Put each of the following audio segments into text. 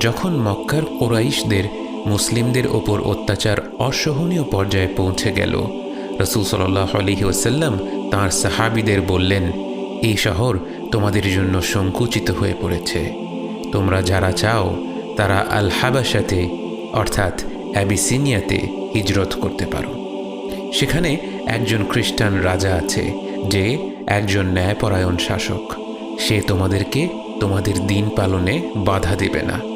যখন মক্কার কোরাইশদের মুসলিমদের ওপর অত্যাচার অসহনীয় পর্যায়ে পৌঁছে গেল, রসুল সাল্লাহ আলহি ওসাল্লাম তাঁর সাহাবিদের বললেন এই শহর তোমাদের জন্য সংকুচিত হয়ে পড়েছে। তোমরা যারা চাও, তারা আল হাবাসাতে অর্থাৎ অ্যাবিসিনিয়াতে হিজরত করতে পারো। সেখানে একজন খ্রিস্টান রাজা আছে, যে একজন ন্যায়পরায়ণ শাসক। সে তোমাদেরকে তোমাদের দিন পালনে বাধা দেবে না।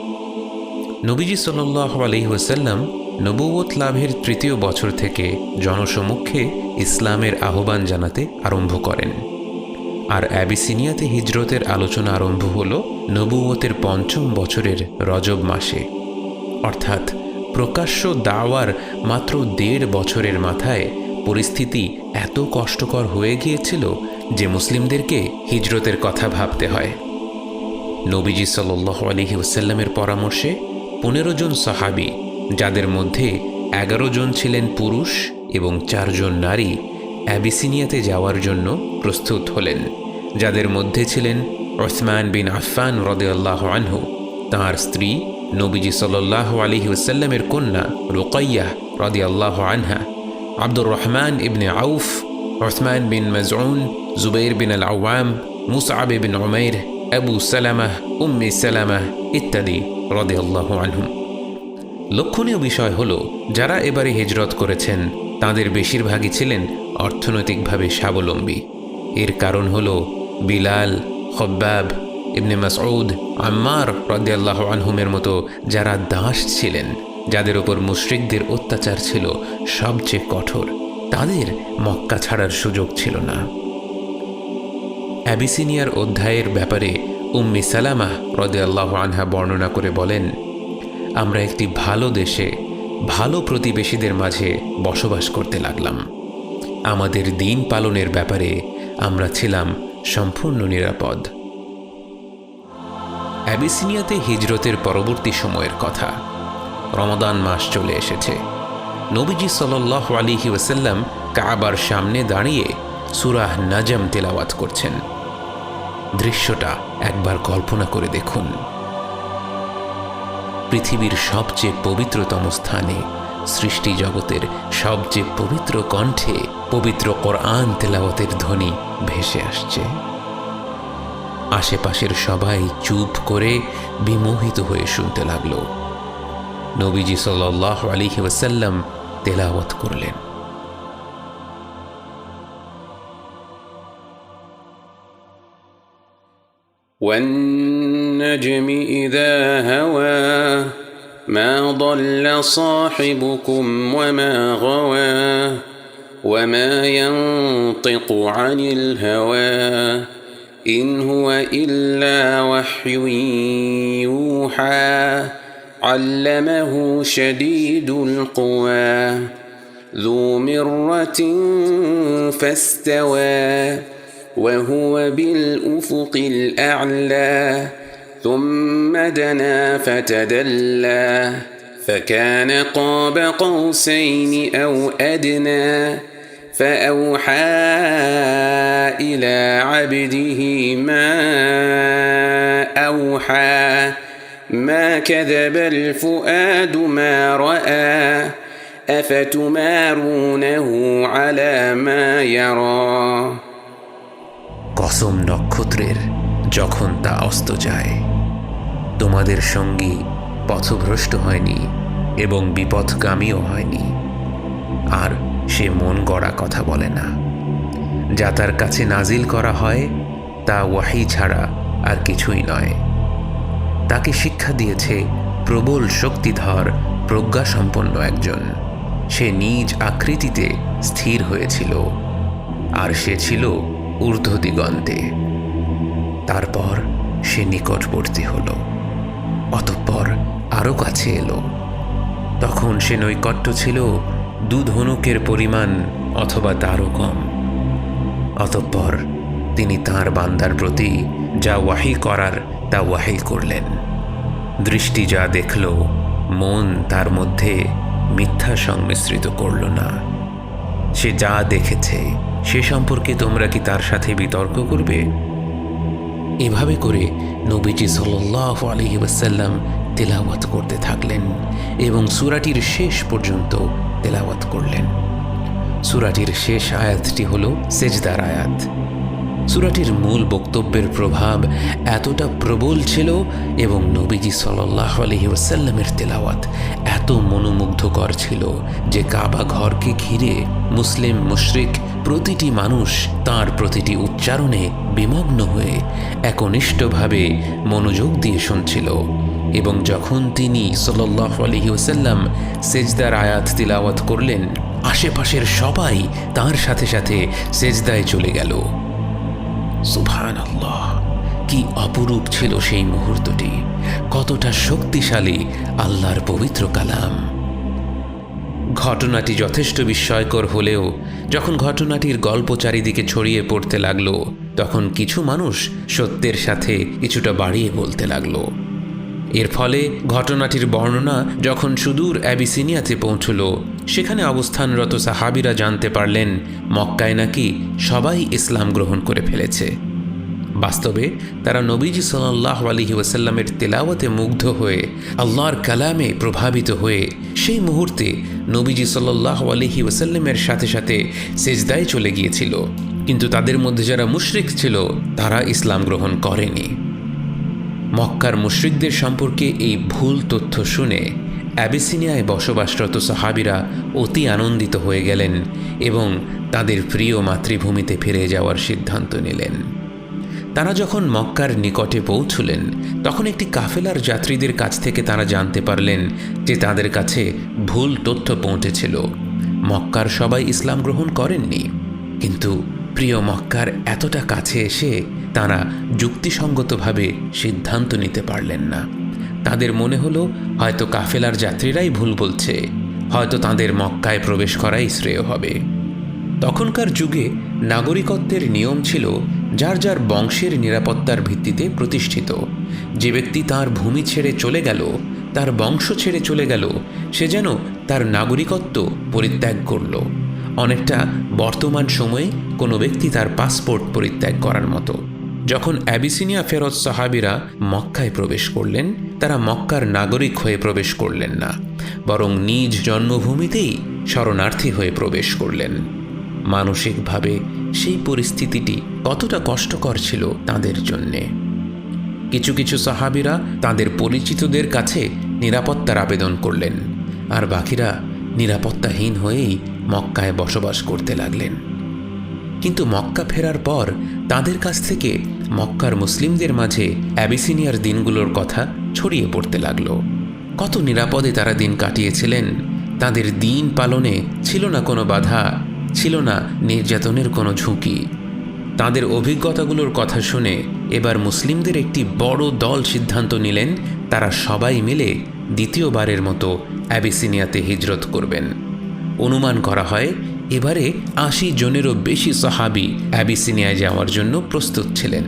নবীজি সাল্লাহ আলহিহাসাল্লাম নবুয়ত লাভের তৃতীয় বছর থেকে জনসমক্ষে ইসলামের আহ্বান জানাতে আরম্ভ করেন। আর অ্যাবিসিনিয়াতে হিজরতের আলোচনা আরম্ভ হল নবুয়তের পঞ্চম বছরের রজব মাসে। অর্থাৎ প্রকাশ্য দাওয়ার মাত্র দেড় বছরের মাথায় পরিস্থিতি এত কষ্টকর হয়ে গিয়েছিল যে মুসলিমদেরকে হিজরতের কথা ভাবতে হয়। নবীজি সাল্লাহ আলহি ওসাল্লামের পরামর্শে পনেরো জন সাহাবি, যাদের মধ্যে এগারো জন ছিলেন পুরুষ এবং চারজন নারী, অ্যাবিসিনিয়াতে যাওয়ার জন্য প্রস্তুত হলেন। যাদের মধ্যে ছিলেন ওসমান বিন আফফান রদে আল্লাহ আনহু, তাঁর স্ত্রী নবীজি সাল্লাহ আলহি ওসাল্লামের কন্যা রোকাইয়া রদি আল্লাহ আনহা, আব্দুর রহমান ইবনে আউফ, ওসমান বিন মজউন, জুবৈর বিন আল আওয়াম, মুসআব বিন ওমের আবু সালামাহ উম্মি সালামাহ ইত্যাদি। রদে আল্লাহ আনহুম। লক্ষণীয় বিষয় হল, যারা এবারে হিজরত করেছেন, তাদের বেশিরভাগই ছিলেন অর্থনৈতিকভাবে স্বাবলম্বী। এর কারণ হল, বিলাল, খব্বাব, ইবনে মাসউদ, আম্মার রদিয়াল্লাহ আনহুমের মতো যারা দাস ছিলেন, যাদের ওপর মুশ্রিকদের অত্যাচার ছিল সবচেয়ে কঠোর, তাদের মক্কা ছাড়ার সুযোগ ছিল না। অ্যাবিসিনিয়ার অধ্যায়ের ব্যাপারে উম্মি সালামাহ রদিয়াল্লাহ আনহা বর্ণনা করে বলেন, আমরা একটি ভালো দেশে ভালো প্রতিবেশীদের মাঝে বসবাস করতে লাগলাম। আমাদের দিন পালনের ব্যাপারে আমরা ছিলাম সম্পূর্ণ নিরাপদ। অ্যাবিসিনিয়াতে হিজরতের পরবর্তী সময়ের কথা। রমদান মাস চলে এসেছে। নবীজি সাল্লাহ আলিহি ওসাল্লাম কাবার সামনে দাঁড়িয়ে সুরাহ নাজাম তেলাওয়াত করছেন। দৃশ্যটা একবার কল্পনা করে দেখুন। পৃথিবীর সবচেয়ে পবিত্রতম স্থানে সৃষ্টি জগতের সবচেয়ে পবিত্র কণ্ঠে পবিত্র কোরআন তেলাওয়াতের ধ্বনি ভেসে আসছে। আশেপাশের সবাই চুপ করে বিমোহিত হয়ে শুনতে লাগল। নবীজি সাল্লাহ আলিহি ওসাল্লাম তেলাওয়াত করলেন। والنجم إذا هوى ما ضل صاحبكم وما غوى وما ينطق عن الهوى إن هو إلا وحي يوحى علمه شديد القوى ذو مرة فاستوى وهو بالأفق الأعلى ثم دنا فتدلى فكان قاب قوسين أو أدنى فأوحى إلى عبده ما أوحى ما كذب الفؤاد ما رأى أفتمارونه على ما يرى. কসম নক্ষত্রের যখন তা অস্ত যায়। তোমাদের সঙ্গী পথভ্রষ্ট হয়নি এবং বিপথগামীও হয়নি। আর সে মন গড়া কথা বলে না। যা তার কাছে নাজিল করা হয়, তা ওয়াহি ছাড়া আর কিছুই নয়। তাকে শিক্ষা দিয়েছে প্রবল শক্তিধর, প্রজ্ঞাসম্পন্ন একজন। সে নিজ আকৃতিতে স্থির হয়েছিল। আর সে ছিল ঊর্ধ্ব দিগন্তে তারপর সে নিকটবর্তী হল। অতঃপর আরও কাছে এলো। তখন সে নৈকট্য ছিল দু ধনুকের পরিমাণ অথবা তারও কম। অতঃপর তিনি তার বান্দার প্রতি যা ওয়াহি করার তা ওয়াহি করলেন। দৃষ্টি যা দেখল, মন তার মধ্যে মিথ্যা সংমিশ্রিত করল না। সে যা দেখেছে, সে সম্পর্কে তোমরা কি তার সাথে বিতর্ক করবে? এভাবে করে নবীজি সাল্লাহ আলহি ওয়াসাল্লাম তেলাওয়াত করতে থাকলেন এবং সুরাটির শেষ পর্যন্ত তেলাওয়াত করলেন। সুরাটির শেষ আয়াতটি হল সেজদার আয়াত। সুরাটির মূল বক্তব্যের প্রভাব এতটা প্রবল ছিল এবং নবীজি সাল্লাহ আলহি ওসাল্লামের তেলাওয়াত এত মনোমুগ্ধকর ছিল যে কাবা ঘরকে ঘিরে মুসলিম, মুশরিক প্রতিটি মানুষ তার প্রতিটি উচ্চারণে বিমগ্ন হয়ে একনিষ্ঠভাবে মনোযোগ দিয়ে শুনছিল এবং যখন তিনি সাল্লাহ আলহি ওসাল্লাম সেজদার আয়াত তিলাওয়াত করলেন, আশেপাশের সবাই তার সাথে সাথে সেজদায় চলে গেল। সুভান আল্লাহ কি অপরূপ ছিল সেই মুহূর্তটি। কতটা শক্তিশালী আল্লাহর পবিত্র কালাম। ঘটনাটি যথেষ্ট বিস্ময়কর হলেও, যখন ঘটনাটির গল্প চারিদিকে ছড়িয়ে পড়তে লাগল, তখন কিছু মানুষ সত্যের সাথে কিছুটা বাড়িয়ে বলতে লাগল। এর ফলে ঘটনাটির বর্ণনা যখন সুদূর অ্যাবিসিনিয়াতে পৌঁছল, সেখানে অবস্থানরত সাহাবিরা জানতে পারলেন মক্কায় নাকি সবাই ইসলাম গ্রহণ করে ফেলেছে। বাস্তবে তারা নবীজি সাল্লাহ আলহি ওয়াসাল্লামের তেলাওয়াতে মুগ্ধ হয়ে আল্লাহর কালামে প্রভাবিত হয়ে সেই মুহূর্তে নবীজি সাল্লাহ আলহি ওয়াসাল্লামের সাথে সাথে সেজদায় চলে গিয়েছিল। কিন্তু তাদের মধ্যে যারা মুশরিক ছিল, তারা ইসলাম গ্রহণ করেনি। মক্কার মুশ্রিকদের সম্পর্কে এই ভুল তথ্য শুনে অ্যাবিসিনিয়ায় বসবাসরত সাহাবিরা অতি আনন্দিত হয়ে গেলেন এবং তাদের প্রিয় মাতৃভূমিতে ফিরে যাওয়ার সিদ্ধান্ত নিলেন। তারা যখন মক্কার নিকটে পৌঁছলেন, তখন একটি কাফেলার যাত্রীদের কাছ থেকে তারা জানতে পারলেন যে তাদের কাছে ভুল তথ্য পৌঁছেছিল। মক্কার সবাই ইসলাম গ্রহণ করেননি। কিন্তু প্রিয় মক্কার এতটা কাছে এসে তারা যুক্তিসঙ্গতভাবে সিদ্ধান্ত নিতে পারলেন না। তাদের মনে হলো, হয়তো কাফেলার যাত্রীরাই ভুল বলছে, হয়তো তাদের মক্কায় প্রবেশ করাই শ্রেয় হবে। তখনকার যুগে নাগরিকত্বের নিয়ম ছিল, যার যার বংশের নিরাপত্তার ভিত্তিতে প্রতিষ্ঠিত। যে ব্যক্তি তার ভূমি ছেড়ে চলে গেল, তার বংশ ছেড়ে চলে গেল, সে যেন তার নাগরিকত্ব পরিত্যাগ করল। অনেকটা বর্তমান সময়ে কোনো ব্যক্তি তার পাসপোর্ট পরিত্যাগ করার মতো। যখন অ্যাবিসিনিয়া ফেরত সাহাবিরা মক্কায় প্রবেশ করলেন, তারা মক্কার নাগরিক হয়ে প্রবেশ করলেন না, বরং নিজ জন্মভূমিতেই শরণার্থী হয়ে প্রবেশ করলেন। মানসিকভাবে সেই পরিস্থিতিটি কতটা কষ্টকর ছিল তাদের জন্যে। কিছু কিছু সাহাবিরা তাদের পরিচিতদের কাছে নিরাপত্তার আবেদন করলেন, আর বাকিরা নিরাপত্তাহীন হয়েই মক্কায় বসবাস করতে লাগলেন। কিন্তু মক্কা ফেরার পর তাদের কাছ থেকে মক্কার মুসলিমদের মাঝে অ্যাবিসিনিয়ার দিনগুলোর কথা ছড়িয়ে পড়তে লাগল। কত নিরাপদে তারা দিন কাটিয়েছিলেন, তাদের দিন পালনে ছিল না কোনো বাধা, ছিল না নির্যাতনের কোনো ঝুঁকি। তাদের অভিজ্ঞতাগুলোর কথা শুনে এবার মুসলিমদের একটি বড় দল সিদ্ধান্ত নিলেন, তারা সবাই মিলে দ্বিতীয়বারের মতো অ্যাবিসিনিয়াতে হিজরত করবেন। অনুমান করা হয় এবারে আশি জনেরও বেশি সাহাবি অ্যাবিসিনিয়ায় যাওয়ার জন্য প্রস্তুত ছিলেন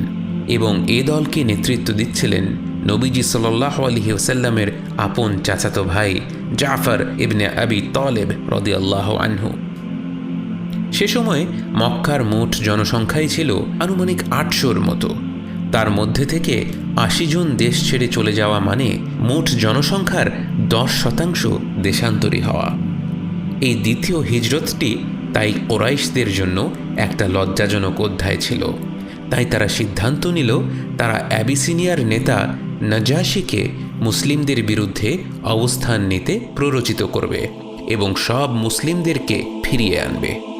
এবং এ দলকে নেতৃত্ব দিচ্ছিলেন নবীজি সাল্লাহ আলহি ওসাল্লামের আপন চাচাতো ভাই জাফর ইবনে আবি তলেব রদিয়াল্লাহ আনহু। সে সময় মক্কার মোট জনসংখ্যাই ছিল আনুমানিক আটশোর মতো। তার মধ্যে থেকে আশি জন দেশ ছেড়ে চলে যাওয়া মানে মোট জনসংখ্যার দশ শতাংশ দেশান্তরী হওয়া। এই দ্বিতীয় হিজরতটি তাই ওরাইশদের জন্য একটা লজ্জাজনক অধ্যায় ছিল। তাই তারা সিদ্ধান্ত নিল, তারা অ্যাবিসিনিয়ার নেতা নাজাসিকে মুসলিমদের বিরুদ্ধে অবস্থান নিতে প্ররোচিত করবে এবং সব মুসলিমদেরকে ফিরিয়ে আনবে।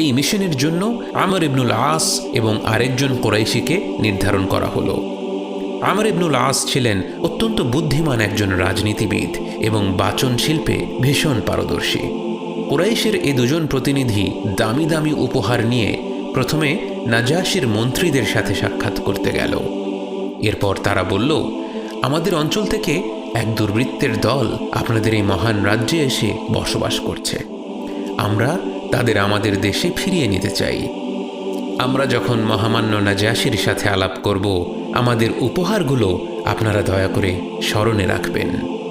এই মিশনের জন্য আমর ইবনুল আস এবং আরেকজন কোরাইশিকে নির্ধারণ করা হলো। আমর ইবনুল আস ছিলেন অত্যন্ত বুদ্ধিমান একজন রাজনীতিবিদ এবং বাচন শিল্পে ভীষণ পারদর্শী। কোরাইশের এই দুজন প্রতিনিধি দামি দামি উপহার নিয়ে প্রথমে নাজাসির মন্ত্রীদের সাথে সাক্ষাৎ করতে গেল। এরপর তারা বলল, আমাদের অঞ্চল থেকে এক দুর্বৃত্তের দল আপনাদের এই মহান রাজ্যে এসে বসবাস করছে। আমরা তাদের আমাদের দেশে ফিরিয়ে নিতে চাই। আমরা যখন মহামান্য নাজাসির সাথে আলাপ করব, আমাদের উপহারগুলো আপনারা দয়া করে স্মরণে রাখবেন।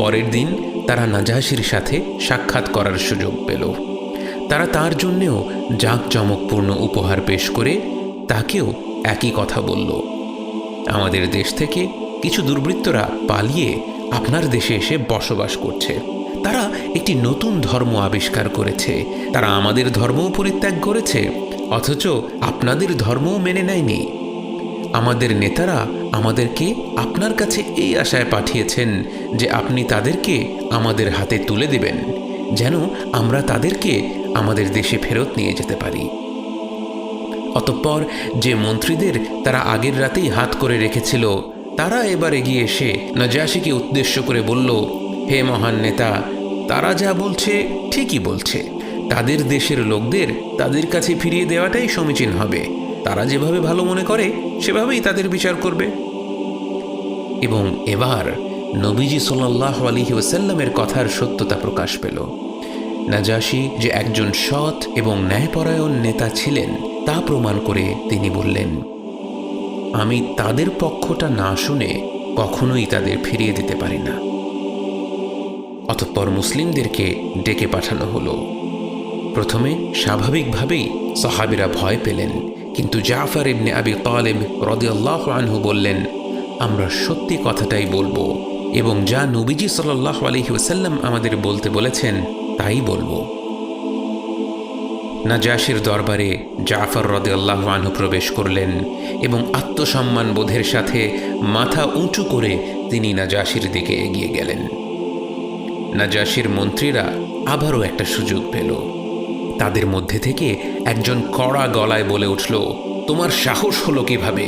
পরের দিন তারা নাজাসির সাথে সাক্ষাৎ করার সুযোগ পেল। তারা তার জন্যেও জাঁকজমকপূর্ণ উপহার পেশ করে তাকেও একই কথা বলল। আমাদের দেশ থেকে কিছু দুর্বৃত্তরা পালিয়ে আপনার দেশে এসে বসবাস করছে। তারা একটি নতুন ধর্ম আবিষ্কার করেছে। তারা আমাদের ধর্মও পরিত্যাগ করেছে, অথচ আপনাদের ধর্মও মেনে নেয়নি। আমাদের নেতারা আমাদেরকে আপনার কাছে এই আশায় পাঠিয়েছেন যে আপনি তাদেরকে আমাদের হাতে তুলে দেবেন, যেন আমরা তাদেরকে আমাদের দেশে ফেরত নিয়ে যেতে পারি। অতঃপর যে মন্ত্রীদের তারা আগের রাতেই হাত করে রেখেছিল, তারা এবার এগিয়ে এসে নজাসিকে উদ্দেশ্য করে বলল, হে মহান নেতা, তারা যা বলছে ঠিকই বলছে। তাদের দেশের লোকদের তাদের কাছে ফিরিয়ে দেওয়াটাই সমীচীন হবে। তারা যেভাবে ভালো মনে করে, সেভাবেই তাদের বিচার করবে। এবং এবার নবীজি সাল্লাহ আলহি ওসাল্লামের কথার সত্যতা প্রকাশ পেল। নাজাসি যে একজন সৎ এবং ন্যায়পরায়ণ নেতা ছিলেন, তা প্রমাণ করে তিনি বললেন, আমি তাদের পক্ষটা না শুনে কখনোই তাদের ফিরিয়ে দিতে পারি না। অতঃপর মুসলিমদেরকে ডেকে পাঠানো হলো। প্রথমে স্বাভাবিকভাবেই সাহাবিরা ভয় পেলেন। কিন্তু জাফর ইবনে আবি তালেব রদিয়াল্লাহ আনহু বললেন, আমরা সত্যি কথাটাই বলব এবং যা নবীজি সাল্লাহ আলহি ওসাল্লাম আমাদের বলতে বলেছেন, তাই বলব। নাজাসির দরবারে জাফর রদে আল্লাহ আনহু প্রবেশ করলেন এবং আত্মসম্মান বোধের সাথে মাথা উঁচু করে তিনি নাজাসির দিকে এগিয়ে গেলেন। নাজাসির মন্ত্রীরা আবারও একটা সুযোগ পেল। তাদের মধ্যে থেকে একজন কড়া গলায় বলে উঠল, তোমার সাহস হলো কীভাবে?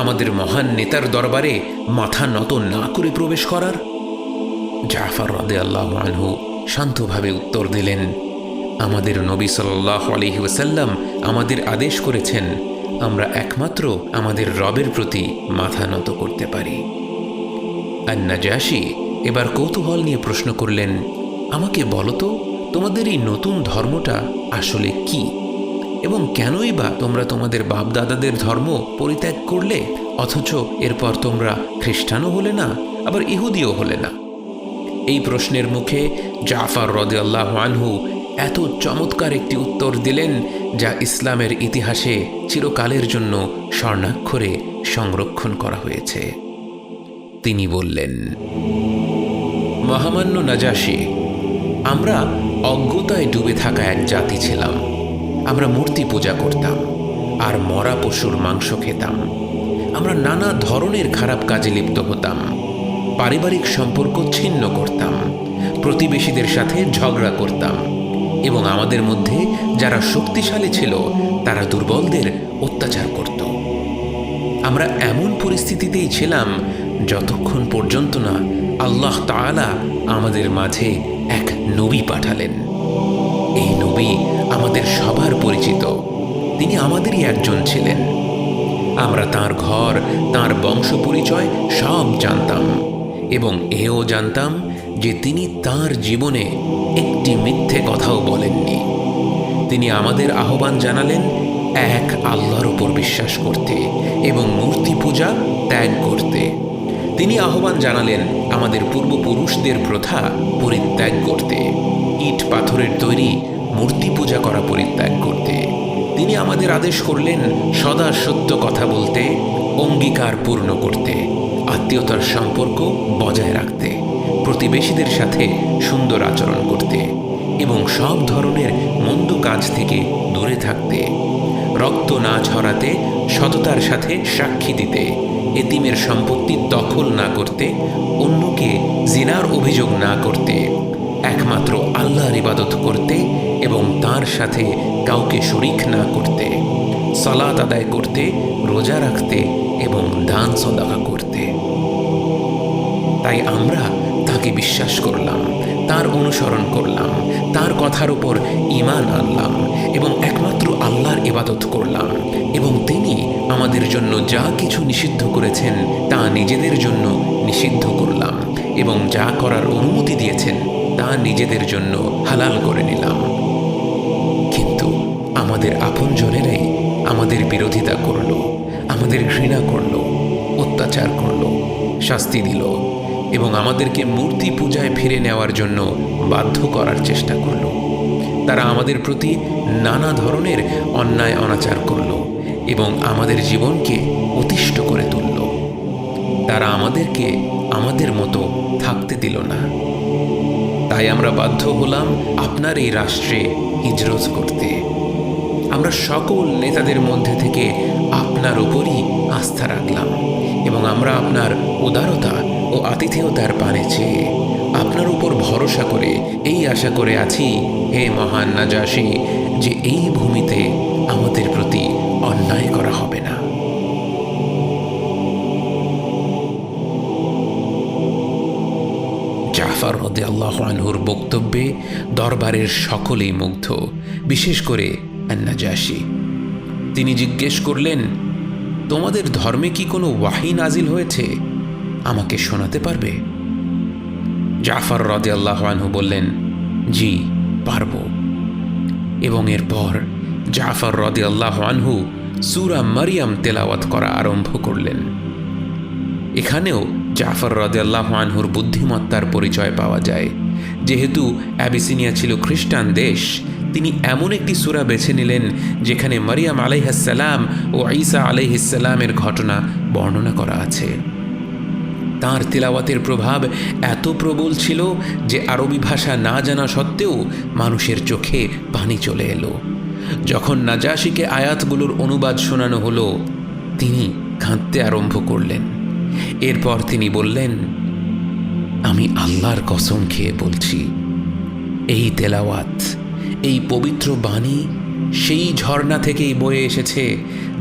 আমাদের মহান নেতার দরবারে মাথা নত না করে প্রবেশ করার? জাফর রদে আল্লাহ আনহু শান্তভাবে উত্তর দিলেন, আমাদের নবী সাল্লাহ আলহি ওসাল্লাম আমাদের আদেশ করেছেন, আমরা একমাত্র আমাদের রবের প্রতি মাথা নত করতে পারি। আর নাজাসি এবার কৌতূহল নিয়ে প্রশ্ন করলেন, আমাকে বলো তো তোমাদের এই নতুন ধর্মটা আসলে কি? এবং কেনই বা তোমরা তোমাদের বাপদাদাদের ধর্ম পরিত্যাগ করলে? অথচ এরপর তোমরা খ্রিস্টানও হলে না, আবার ইহুদিও হলে না। এই প্রশ্নের মুখে জাফর রদে আল্লাহ আনহু এত চমৎকার একটি উত্তর দিলেন, যা ইসলামের ইতিহাসে চিরকালের জন্য স্বর্ণাক্ষরে সংরক্ষণ করা হয়েছে। তিনি বললেন, মহামান্য নাজাসি আমরা অজ্ঞতায় ডুবে থাকা এক জাতি ছিলাম। আমরা মূর্তি পূজা করতাম আর মরা পশুর মাংস খেতাম। আমরা নানা ধরনের খারাপ কাজে লিপ্ত হতাম। পারিবারিক সম্পর্ক ছিন্ন করতাম। প্রতিবেশীদের সাথে ঝগড়া করতাম এবং আমাদের মধ্যে যারা শক্তিশালী ছিল, তারা দুর্বলদের অত্যাচার করত। আমরা এমন পরিস্থিতিতেই ছিলাম যতক্ষণ পর্যন্ত না আল্লাহ তাআলা আমাদের মাঝে এক নবী পাঠালেন। এই নবী আমাদের সবার পরিচিত। তিনি আমাদেরই একজন ছিলেন। আমরা তার ঘর, তার বংশ পরিচয় সব জানতাম এবং এও জানতাম যে তিনি তার জীবনে একটি মিথ্যে কথাও বলেননি। তিনি আমাদের আহ্বান জানালেন এক আল্লাহর উপর বিশ্বাস করতে এবং মূর্তি পূজা ত্যাগ করতে। তিনি আহ্বান জানালেন আমাদের পূর্বপুরুষদের প্রথা পরিত্যাগ করতে। ইট পাথরের তৈরি মূর্তি পূজা করা পরিত্যাগ করতে। তিনি আমাদের আদেশ করলেন সদা সত্য কথা বলতে, অঙ্গীকার পূর্ণ করতে, আত্মীয়তার সম্পর্ক বজায় রাখতে, প্রতিবেশীদের সাথে সুন্দর আচরণ করতে এবং সব ধরনের মন্দ কাজ থেকে দূরে থাকতে, রক্ত না ঝরাতে সততার সাথে সাক্ষী দিতে এতিমের সম্পত্তি দখল না করতে, অন্যকে জিনার অভিযোগ না করতে, একমাত্র আল্লাহর ইবাদত করতে এবং তার সাথে কাউকে শরিক না করতে, সালাত আদায় করতে, রোজা রাখতে এবং দান সদাকা করতে। তাই আমরা তাকে বিশ্বাস করলাম। তার অনুসরণ করলাম, তার কথার উপর ইমান আনলাম এবং একমাত্র আল্লাহর ইবাদত করলাম এবং তিনি আমাদের জন্য যা কিছু নিষিদ্ধ করেছেন তা নিজেদের জন্য নিষিদ্ধ করলাম এবং যা করার অনুমতি দিয়েছেন তা নিজেদের জন্য হালাল করে নিলাম। কিন্তু আমাদের আপনজনেরাই আমাদের বিরোধিতা করল, আমাদের ঘৃণা করল, অত্যাচার করল, শাস্তি দিল এবং আমাদেরকে মূর্তি পূজায় ফিরে নেওয়ার জন্য বাধ্য করার চেষ্টা করল। তারা আমাদের প্রতি নানা ধরনের অন্যায় অনাচার করল এবং আমাদের জীবনকে অতিষ্ঠ করে তুলল। তারা আমাদেরকে আমাদের মতো থাকতে দিল না। তাই আমরা বাধ্য হলাম আপনার এই রাষ্ট্রে হিজরত করতে। আমরা সকল নেতাদের মধ্যে থেকে আপনার উপরই আস্থা রাখলাম এবং আমরা আপনার উদারতা ও আতিথেয়তার পানে চেয়ে আপনার উপর ভরসা করে এই আশা করে আছি, হে মহান নাজাসী, যে এই ভূমিতে আমাদের প্রতি অন্যায় করা হবে না। জাফর রদে আল্লাহ আনহুর বক্তব্যে দরবারের সকলেই মুগ্ধ, বিশেষ করে আন্নাজাসী। তিনি জিজ্ঞেস করলেন, তোমাদের ধর্মে কি কোনো ওয়াহি নাজিল হয়েছে? আমাকে শোনাতে পারবে? জাফর রদে আল্লাহ আনহু বললেন, জি, পারব। এবং এরপর জাফর রদে আল্লাহ আনহু সুরা মারিয়াম তেলাওয়াত করা আরম্ভ করলেন। এখানেও জাফর রদেল্লাহ আনহুর বুদ্ধিমত্তার পরিচয় পাওয়া যায়। যেহেতু অ্যাবিসিনিয়া ছিল খ্রিস্টান দেশ, তিনি এমন একটি সুরা বেছে নিলেন যেখানে মারিয়াম আলাইহাসাল্লাম ও ঈসা আলাইহিসাল্লামের ঘটনা বর্ণনা করা আছে। তাঁর তেলাওয়াতের প্রভাব এত প্রবল ছিল যে আরবি ভাষা না জানা সত্ত্বেও মানুষের চোখে পানি চলে এলো। যখন নাজাসিকে আয়াতগুলোর অনুবাদ শোনানো হলো, তিনি কাঁদতে আরম্ভ করলেন। এরপর তিনি বললেন, আমি আল্লাহর কসম খেয়ে বলছি, এই তেলাওয়াত, এই পবিত্র বাণী সেই ঝর্ণা থেকেই বয়ে এসেছে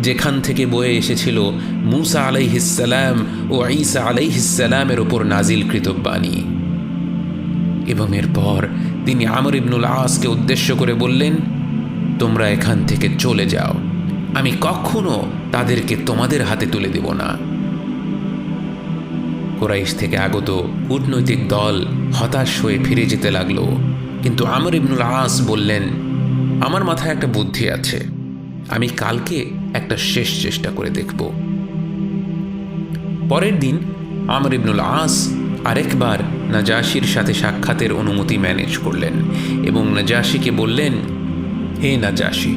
যেখান থেকে বয়ে এসেছিল মুসা আলাইহিসাল্লাম ও ঈসা আলাইহিসাল্লামের ওপর নাজিলকৃত বাণী। এবং এরপর তিনি আমর ইবনুল আসকে উদ্দেশ্য করে বললেন, তোমরা এখান থেকে চলে যাও। আমি কখনো তাদেরকে তোমাদের হাতে তুলে দেব না। কোরাইশ থেকে আগত কূটনৈতিক দল হতাশ হয়ে ফিরে যেতে লাগল। কিন্তু আমর ইবনুল আস বললেন, আমার মাথায় একটা বুদ্ধি আছে। আমি কালকে একটা শেষ চেষ্টা করে দেখব। পরের দিন আমর ইবনুল আস আরেকবার নাজাসির সাথে সাক্ষাতের অনুমতি ম্যানেজ করলেন এবং নাজাসিকে বললেন, হে নাজাসি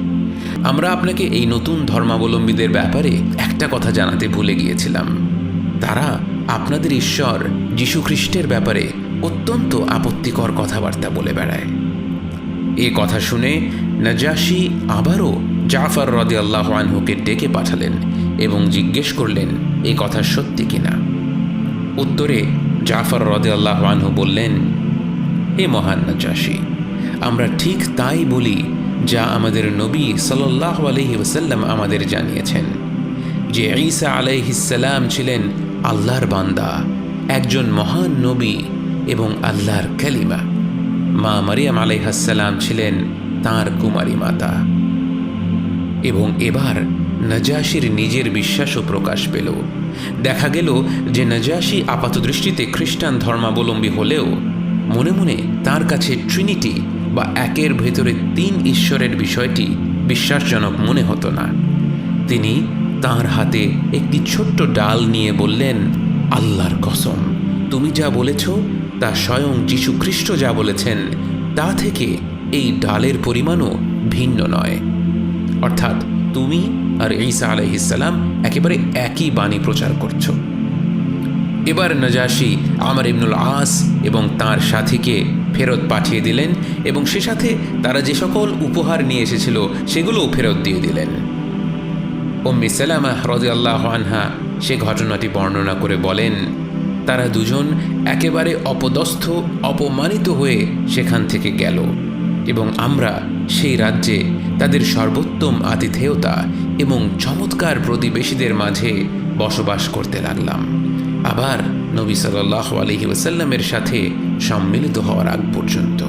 আমরা আপনাকে এই নতুন ধর্মাবলম্বীদের ব্যাপারে একটা কথা জানাতে ভুলে গিয়েছিলাম। তারা আপনাদের ঈশ্বর যীশুখ্রিস্টের ব্যাপারে অত্যন্ত আপত্তিকর কথাবার্তা বলে বেড়ায়। এ কথা শুনে নাজাসি আবারও জাফর রদে আল্লাহ আনহুকে ডেকে পাঠালেন এবং জিজ্ঞেস করলেন, এ কথা সত্যি কিনা? উত্তরে জাফর রদে আল্লাহ আনহু বললেন, হে মহান নাজাসি আমরা ঠিক তাই বলি যা আমাদের নবী সাল্লাহ আলহি ওসাল্লাম আমাদের জানিয়েছেন, যে ঈসা আলাইহিসাল্লাম ছিলেন আল্লাহর বান্দা, একজন মহান নবী এবং আল্লাহর কালিমা। মা মারিয়াম আলাইহাসাল্লাম ছিলেন তাঁর কুমারী মাতা। এবং এবার নাজাসির নিজের বিশ্বাসও প্রকাশ পেল। দেখা গেল যে নাজাসি আপাতদৃষ্টিতে খ্রিস্টান ধর্মাবলম্বী হলেও মনে মনে তার কাছে ট্রিনিটি বা একের ভেতরে তিন ঈশ্বরের বিষয়টি বিশ্বাসজনক মনে হতো না। তিনি তার হাতে একটি ছোট্ট ডাল নিয়ে বললেন, আল্লাহর কসম, তুমি যা বলেছ তা স্বয়ং যীশু খ্রিস্ট যা বলেছেন, তা থেকে এই ডালের পরিমাণও ভিন্ন নয়। অর্থাৎ তুমি আর ঈসা আলাইহিসাল্লাম একেবারে একই বাণী প্রচার করছ। এবার নাজাসি আমার ইবনুল আস এবং তার সাথীকে ফেরত পাঠিয়ে দিলেন এবং সে সাথে তারা যে সকল উপহার নিয়ে এসেছিল সেগুলোও ফেরত দিয়ে দিলেন। উম্মি সালামা রদি আল্লাহ আনহা সে ঘটনাটি বর্ণনা করে বলেন, তারা দুজন একেবারে অপদস্থ, অপমানিত হয়ে সেখান থেকে গেল এবং আমরা সেই রাজ্যে তাদের সর্বোত্তম আতিথেয়তা এবং চমৎকার প্রতিবেশীদের মাঝে বসবাস করতে লাগলাম। আবার নবী সাল্লাহ আলহি ওসাল্লামের সাথে সম্মিলিত হওয়ার আগ পর্যন্ত।